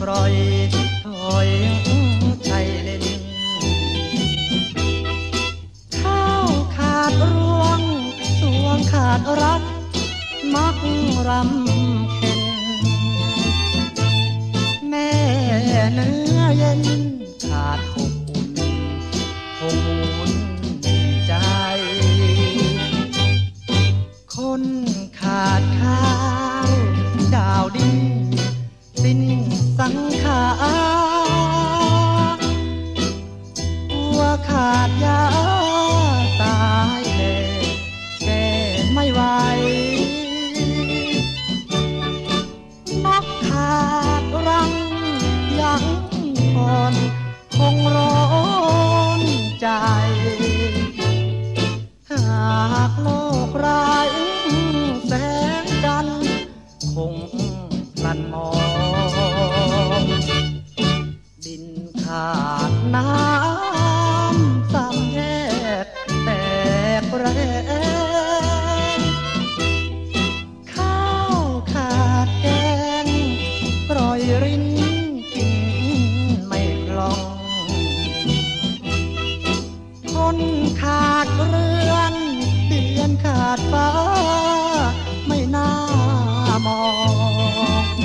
ปล่อยถอยใจเล่น ข้าวขาดรวงสวงขาดรัก มักรำเข็น แม่เนื้อเย็น ขาดยา ข้าวขาดแกงกรอยริ้นกินไม่คลอง คนขาดเรือนเดือนขาดฟ้า ไม่น่ามอง